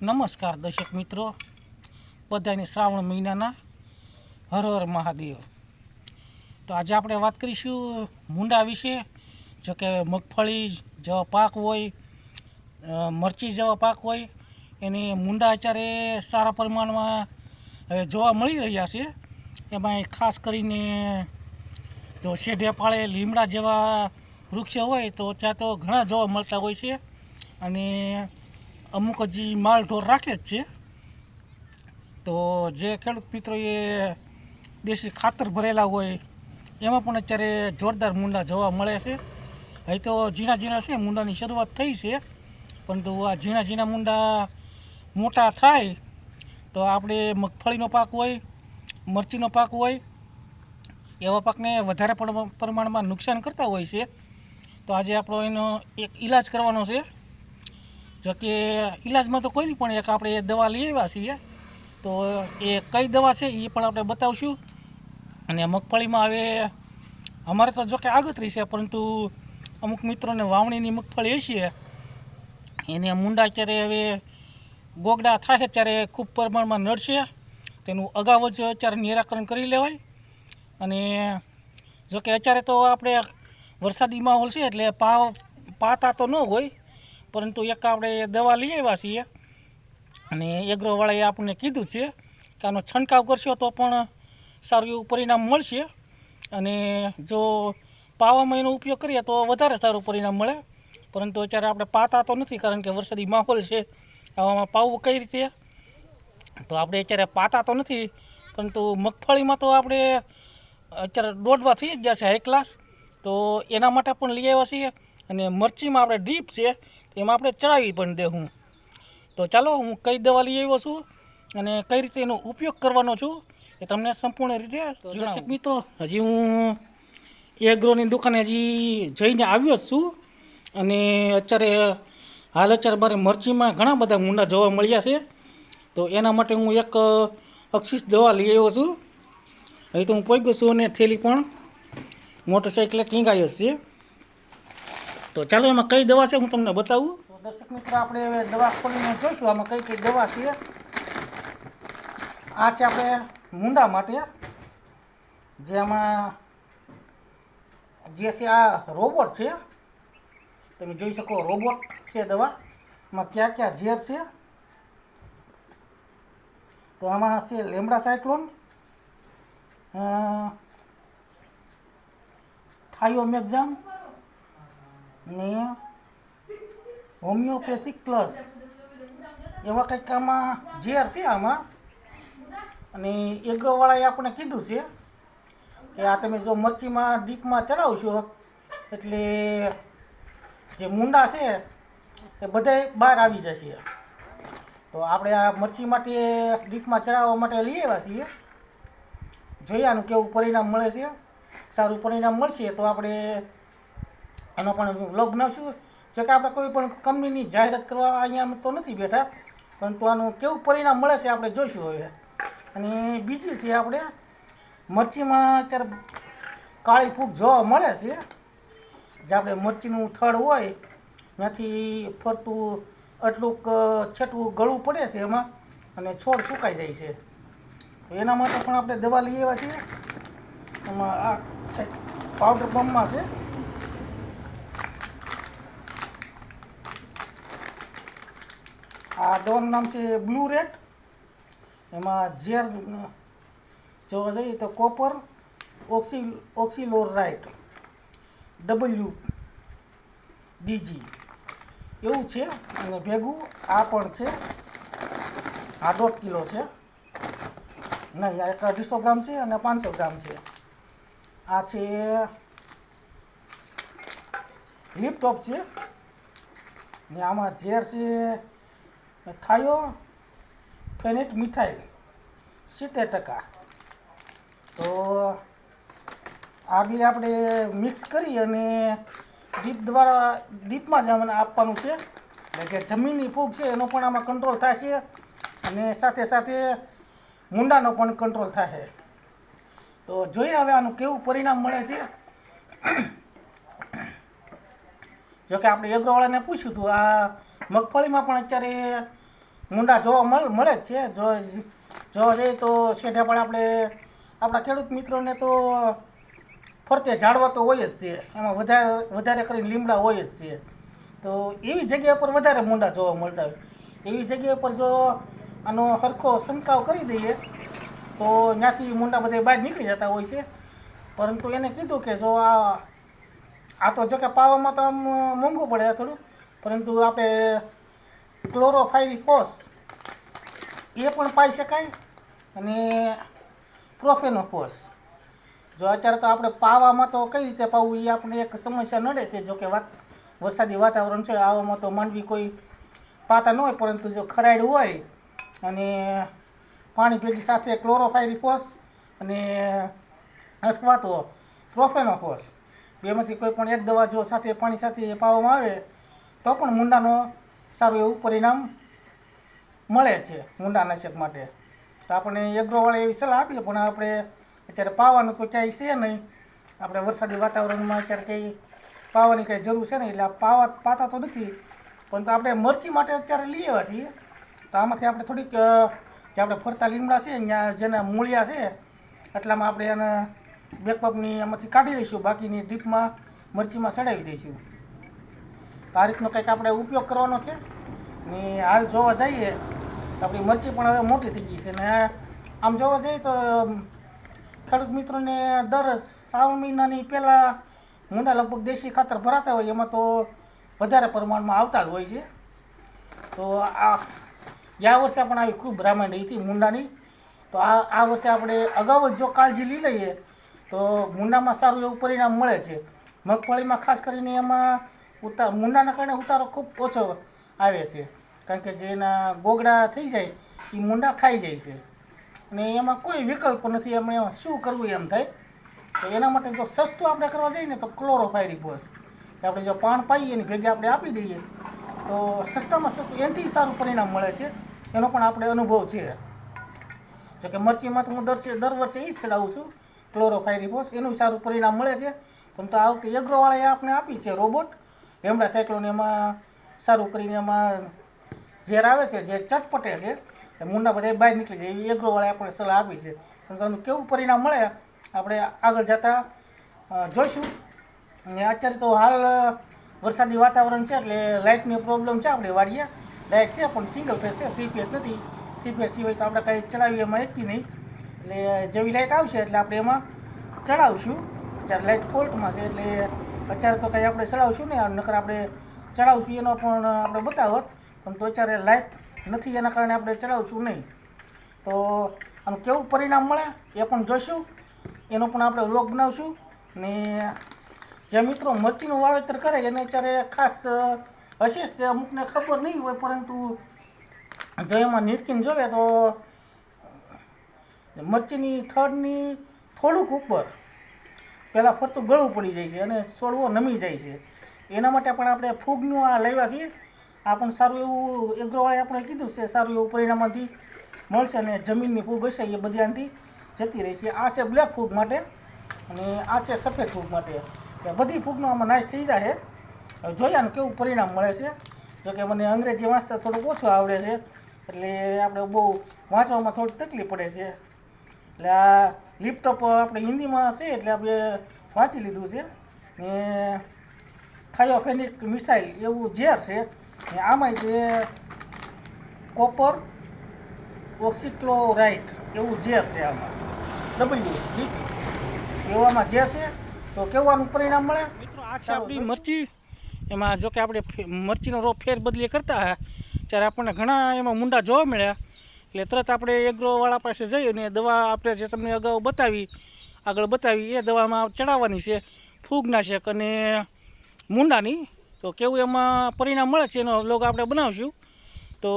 નમસ્કાર દર્શક મિત્રો. બધાને શ્રાવણ મહિનાના હર હર મહાદેવ. તો આજે આપણે વાત કરીશું મુંડા વિશે. જો કે મગફળી જેવા પાક હોય મરચી જેવા પાક હોય, એની મુંડા અત્યારે સારા પ્રમાણમાં હવે જોવા મળી રહ્યા છે. એમાં ખાસ કરીને જો શેઢે પાળે લીમડા જેવા વૃક્ષ હોય તો ત્યાં તો ઘણા જોવા મળતા હોય છે. અને અમુક હજી માલ ઢોર રાખે જ છે. તો જે ખેડૂત મિત્રોએ દેશી ખાતર ભરેલા હોય, એમાં પણ અત્યારે જોરદાર મુંડા જોવા મળે છે. અહીં તો ઝીણા ઝીણા છે, મુંડાની શરૂઆત થઈ છે. પરંતુ આ ઝીણા ઝીણા મુંડા મોટા થાય, તો આપણે મગફળીનો પાક હોય, મરચીનો પાક હોય, એવા પાકને વધારે પ્રમ- પ્રમાણમાં નુકસાન કરતા હોય છે. તો આજે આપણો એનો એક ઈલાજ કરવાનો છે. જો કે ઈલાજમાં તો કોઈ પણ એક આપણે એ દવા લઈ આવ્યા છીએ, તો એ કઈ દવા છે એ પણ આપણે બતાવશું. અને મગફળીમાં હવે અમારે તો જોકે આગતરી છે, પરંતુ અમુક મિત્રોને વાવણીની મગફળી હશે. એને મુંડા અત્યારે હવે ગોગડા થાય ત્યારે ખૂબ પ્રમાણમાં નડશે. તેનું અગાઉ જ અત્યારે નિરાકરણ કરી લેવાય. અને જો કે અત્યારે તો આપણે વરસાદી માહોલ છે એટલે પાવ પાતા તો ન હોય પરંતુ એક આપણે દવા લઈ આવ્યા છીએ અને એગ્રોવાળાએ આપણને કીધું છે કે આનો છંટકાવ કરશો તો પણ સારું એવું પરિણામ મળશે. અને જો પાવામાં એનો ઉપયોગ કરીએ તો વધારે સારું પરિણામ મળે. પરંતુ અત્યારે આપણે પાતા તો નથી કારણ કે વરસાદી માહોલ છે. આવામાં પાવું કઈ રીતે? તો આપણે અત્યારે પાતા તો નથી, પરંતુ મગફળીમાં તો આપણે અત્યારે દોડવા થઈ જ જશે હાઈ ક્લાસ તો એના માટે પણ લઈ આવ્યા છીએ. અને મરચીમાં આપણે ડ્રીપ છે તો એમાં આપણે ચડાવી પણ દેવું તો ચાલો હું કઈ દવા લઈ આવ્યો છું અને કઈ રીતે એનો ઉપયોગ કરવાનો છું એ તમને સંપૂર્ણ રીતે દર્શક મિત્રો. હજી હું એગ્રોની દુકાને હજી જઈને આવ્યો જ છું અને અત્યારે હાલ અત્યારે મારે મરચીમાં ઘણા બધા ઊંડા જોવા મળ્યા છે. તો એના માટે હું એક અક્ષિસ દવા લઈ આવ્યો છું. હજી તો હું પહોંચ્યો છું અને થેલી પણ. મોટરસાઇકલે ટીંગાઈ જ છે. તો ચાલો એમાં કઈ દવા છે હું તમને બતાવું? દર્શક મિત્રો, આપણે હવે દવા ખોલીને જોઈશું. આમાં કઈ કઈ દવા છે? આ છે આપણે મુંડા માટે જે આમાં જે છે આ રોબોટ છે. તમે જોઈ શકો રોબોટ છે દવા. એમાં ક્યાં ક્યાં ઝેર છે? તો આમાં છે લેમડા સાયક્લોન થાયોમેક્ઝામ ને હોમિયોપેથિક પ્લસ. એવા કંઈક આમાં ઝેર છે આમાં. અને એગ્રોવાળાએ આપણે કીધું છે કે આ તમે જો મરચીમાં ડીપમાં ચડાવશો, એટલે જે મુંડા છે એ બધાય બહાર આવી જશે. તો આપણે આ મરચી માટે ડીપમાં ચડાવવા માટે લઈ આવ્યા છીએ. જોઈએ આનું કેવું પરિણામ મળે છે? સારું પરિણામ મળશે તો આપણે એનો પણ વ્લોગ બનાવશું જો કે આપણે કોઈ પણ કંપનીની જાહેરાત કરવા અહીંયા તો નથી બેઠા, પરંતુ આનું કેવું પરિણામ મળે છે આપણે જોઈશું હવે. અને બીજી છે આપણે, મરચીમાં અત્યારે કાળી ફૂગ જોવા મળે છે. જે આપણે મરચીનું થડ હોય, ત્યાંથી ફરતું આટલુંક છેટવું ગળવું પડે છે એમાં અને છોડ સુકાઈ જાય છે. એના માટે પણ આપણે દવા લઈ આવ્યા છીએ. એમાં આ પાવડર પંપમાં છે. આ દવાનું નામ છે બ્લુ રેડ. એમાં ઝેર જોવા જઈએ તો copper, oxy, oxychloride, W, DG. એવું છે અને ભેગું આ પણ છે. આ દોઢ કિલો છે. નહીં, આ એક અઢીસો ગ્રામ છે અને પાંચસો ગ્રામ છે. આ છે લિપટોપ છે. ને આમાં ઝેર છે થાયો ફેનેટ મિથાઈલ સિત્તેર ટકા. તો આ બી આપણે મિક્સ કરી અને ડીપ દ્વારા ડીપમાં જ અમને આપવાનું છે. એટલે જે જમીનની ફૂગ છે એનો પણ આમાં કંટ્રોલ થાય છે અને સાથે સાથે મુંડાનો પણ કંટ્રોલ થાય તો જોઈએ હવે આનું કેવું પરિણામ મળે છે. જોકે આપણે એગ્રોવાળાને પૂછ્યું હતું, આ મગફળીમાં પણ અત્યારે મુંડા જોવા મળ જ છે. જો જોવા જઈએ તો શેઠે પણ આપણે, આપણા ખેડૂત મિત્રોને તો ફરતે ઝાડવા તો હોય જ છે. એમાં વધારે વધારે કરીને લીમડા હોય જ છે. તો એવી જગ્યા પર વધારે મુંડા જોવા મળતા હોય. એવી જગ્યા પર જો આનો સરખો છંટકાવ કરી દઈએ, તો ત્યાંથી મુંડા બધા બહાર નીકળી જતા હોય છે. પરંતુ એને કીધું કે જો આ આ તો જો કે પાવામાં તો આમ મોંઘું પડે થોડું પરંતુ આપણે ક્લોરોફાયરિફોસ એ પણ પાઈ શકાય અને પ્રોફેનોફોસ જો અત્યારે તો આપણે પાવામાં તો કઈ રીતે પાવું એ આપણે એક સમસ્યા નડે છે, જો કે વાત વરસાદી વાતાવરણ છે, આવામાં તો માંડવી કોઈ પાતા ન હોય, પરંતુ જો ખરાડ હોય અને પાણી ભેગી સાથે ક્લોરોફાયરિફોસ અને અથવા તો પ્રોફેનોફોસ બેમાંથી કોઈ પણ એક દવા જો સાથે પાણી સાથે પાવામાં આવે, તો પણ મુંડાનો સારું એવું પરિણામ મળે છે મુંડાનાશક માટે. તો આપણે એગ્રોવાળા એવી સલાહ આપીએ, પણ આપણે અત્યારે પાવાનું તો ક્યાંય છે નહીં. આપણે વરસાદી વાતાવરણમાં અત્યારે કંઈ પાવાની કંઈ જરૂર છે નહીં, એટલે પાવા પાતા તો નથી. પણ તો આપણે મરચી માટે અત્યારે લઈ આવ્યા છીએ. તો આમાંથી આપણે થોડીક જે આપણે ફરતા લીમડા છે, ત્યાં જેના મૂળિયા છે એટલામાં આપણે એને બેકપની એમાંથી કાઢી લઈશું. બાકીની ડીપમાં મરચીમાં ચડાવી દઈશું. આ રીતનો કંઈક આપણે ઉપયોગ કરવાનો છે. ને હાલ જોવા જઈએ, આપણી મરચી પણ હવે મોટી થઈ ગઈ છે. ને આમ જોવા જઈએ તો ખેડૂત મિત્રોને દર શ્રાવણ મહિનાની પહેલાં મુંડા લગભગ દેશી ખાતર ભરાતા હોય, એમાં તો વધારે પ્રમાણમાં આવતા જ હોય છે. તો આ ગયા વર્ષે પણ આવી ખૂબ બ્રાહ્મણ રહી હતી મુંડાની. તો આ આ વર્ષે આપણે અગાઉ જો કાળજી લઈ લઈએ, તો મુંડામાં સારું એવું પરિણામ મળે છે. મગફળીમાં ખાસ કરીને એમાં ઉતાર, મુંડાના કારણે ઉતારો ખૂબ ઓછો આવે છે. કારણ કે જે એના ગોગડા થઈ જાય એ મુંડા ખાઈ જાય છે. અને એમાં કોઈ વિકલ્પ નથી, એમણે એમાં શું કરવું એમ થાય? તો એના માટે જો સસ્તું આપણે કરવા જઈએ ને, તો ક્લોરોફાયરિફોસ આપણે જો પાણ પાઈએ એની ભેગી આપણે આપી દઈએ, તો સસ્તામાં સસ્તું એનાથી સારું પરિણામ મળે છે. એનો પણ આપણે અનુભવ છે. જોકે મરચીમાં તો હું દર દર વર્ષે એ જ ચડાવું છું ક્લોરોફાયરિફોસ એનું સારું પરિણામ મળે છે. પણ તો આ વખતે એગ્રોવાળાએ આપણે આપી છે રોબોટ લેમડા સાયક્લોન એમાં સારું કરીને એમાં ઝેર આવે છે જે ચટપટે છે. એ મુંડા બધા બહાર નીકળી જાય, એવી એગ્રોવાળાએ આપણે સલાહ આપી છે. તેનું કેવું પરિણામ મળે, આપણે આગળ જતાં જોઈશું. અને અત્યારે તો હાલ વરસાદી વાતાવરણ છે એટલે લાઇટની પ્રોબ્લેમ છે આપણે વાડીએ. લાઇટ છે, પણ સિંગલ ફેસ છે થ્રી ફેસ નથી. થ્રી ફેસ સિવાય તો આપણે કાંઈ ચડાવીએ એમાં એકથી નહીં. એટલે જેવી લાઇટ આવશે એટલે આપણે એમાં ચડાવશું. જ્યારે લાઇટ ફોલ્ટમાં છે એટલે અત્યારે તો કંઈ આપણે ચડાવશું ને નકર આપણે ચડાવશું એનો પણ આપણે બતાવત પણ તો અત્યારે લાઇટ નથી, એના કારણે આપણે ચડાવશું નહીં. તો આનું કેવું પરિણામ મળે એ પણ જોઈશું. એનો પણ આપણે વ્લોગ બનાવશું. ને જે મિત્રો મરચીનું વાવેતર કરે, એને અત્યારે ખાસ હશે તે અમુકને ખબર નહીં હોય, પરંતુ જો એમાં નિરકીન જોવે તો મરચીની થડની થોડુંક ઉપર પહેલાં ફરતું ગળું પડી જાય છે અને છોડવો નમી જાય છે. એના માટે પણ આપણે ફૂગનું આ લાવ્યા છીએ. આ પણ સારું એવું એગ્રોવાળાએ આપણે કીધું છે, સારું એવું પરિણામમાંથી મળશે અને જમીનની ફૂગ હશે એ બધી આનાથી જતી રહેશે આ છે બ્લેક ફૂગ માટે અને આ છે સફેદ ફૂગ માટે. બધી ફૂગનો આમાં નાશ થઈ જાય હવે જોઈએ ને કેવું પરિણામ મળે છે. જોકે મને અંગ્રેજી વાંચતા થોડુંક ઓછું આવડે છે. એટલે આપણે બહુ વાંચવામાં થોડી તકલીફ પડે છે. એટલે આ લેપટોપ આપણે હિન્દીમાં છે એટલે આપણે વાંચી લીધું છે. ને થાયોફેનિક મિસાઇલ એવું ઝેર છે. ને આમાં જે કોપર ઓક્સિક્લોરાઇટ એવું ઝેર છે આમાં. ડબલ્યુ એવામાં ઝેર છે. તો કેવાનું પરિણામ મળે? મિત્રો, આ છે આપણી મરચી. એમાં જો કે આપણે મરચીનો રો ફેર બદલી કરતા ત્યારે આપણને ઘણા એમાં મુંડા જોવા મળ્યા. એટલે તરત આપણે એગ્રોવાળા પાસે જઈ અને દવા આપણે જે તમને અગાઉ બતાવી, આગળ બતાવી, એ દવામાં ચડાવવાની છે, ફૂગનાશક અને મુંડાની. તો કેવું એમાં પરિણામ મળે છે એનો લોગ આપણે બનાવશું. તો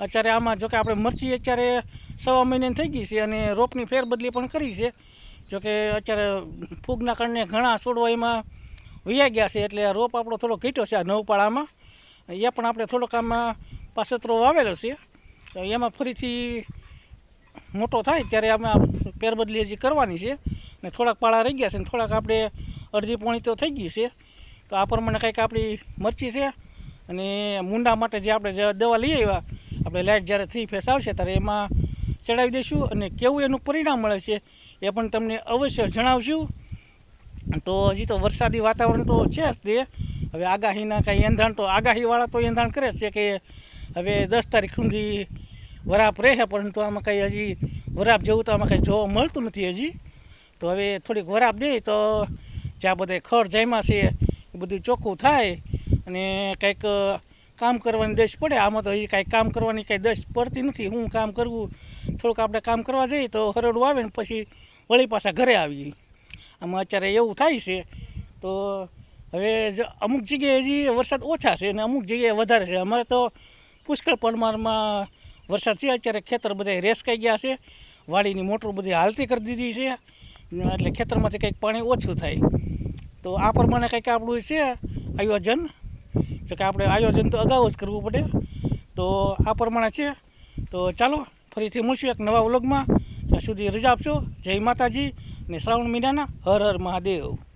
અત્યારે આમાં જો કે આપણે મરચી અત્યારે સવા મહિનાની થઈ ગઈ છે અને રોપની ફેરબદલી પણ કરી છે. જો કે અત્યારે ફૂગના કારણે ઘણા છોડવા એમાં વૈયા ગયા છે એટલે રોપ આપણો થોડો ઘટ્યો છે આ નવપાળામાં. એ પણ આપણે થોડોક આમાં પાસેતરો વાવેલો છે. તો એમાં ફરીથી મોટો થાય ત્યારે અમે પેરબદલી હજી કરવાની છે. ને થોડાક પાળા રહી ગયા છે ને થોડાક આપણે અડધી પોણી તો થઈ ગઈ છે. તો આ પ્રમાણે કંઈક આપણી મરચી છે અને મુંડા માટે જે આપણે દવા લઈ આવ્યા, આપણે લાઇટ જ્યારે થ્રી ફેસ આવશે ત્યારે એમાં ચડાવી દઈશું અને કેવું એનું પરિણામ મળે છે એ પણ તમને અવશ્ય જણાવશું. તો હજી તો વરસાદી વાતાવરણ તો છે જ તે. હવે આગાહીના કાંઈ એંધાણ તો આગાહીવાળા તો એંધાણ કરે છે કે હવે દસ તારીખ સુધી વરાપ રહે પરંતુ આમાં કંઈ હજી વરાપ જેવું તો આમાં કંઈ જોવા મળતું નથી હજી. તો હવે થોડીક વરાપ દે તો જ્યાં બધા ખડ જમ્યા છે, એ બધું ચોખ્ખું થાય અને કંઈક કામ કરવાની દશ પડે. આમાં તો હજી કાંઈ કામ કરવાની કાંઈ દશ પડતી નથી. હું કામ કરવું, થોડુંક આપણે કામ કરવા જઈએ તો હરડું આવે ને પછી વળી પાછા ઘરે આવીએ. આમાં અત્યારે એવું થાય છે, તો હવે અમુક જગ્યાએ હજી વરસાદ ઓછા છે અને અમુક જગ્યાએ વધારે છે. અમારે તો પુષ્કળ પ્રમાણમાં વરસાદ છે અત્યારે ખેતર બધા રેસકાઈ ગયા છે. વાડીની મોટર બધી હાલતી કરી દીધી છે. એટલે ખેતરમાંથી કંઈક પાણી ઓછું થાય. તો આ પ્રમાણે કંઈક આપણું છે આયોજન. જો કે આપણે આયોજન તો અગાઉ જ કરવું પડે. તો આ પ્રમાણે છે. તો ચાલો, ફરીથી મળશું એક નવા વ્લોગમાં. ત્યાં સુધી રજા આપશો. જય માતાજી ને શ્રાવણ મહિનાના હર હર મહાદેવ.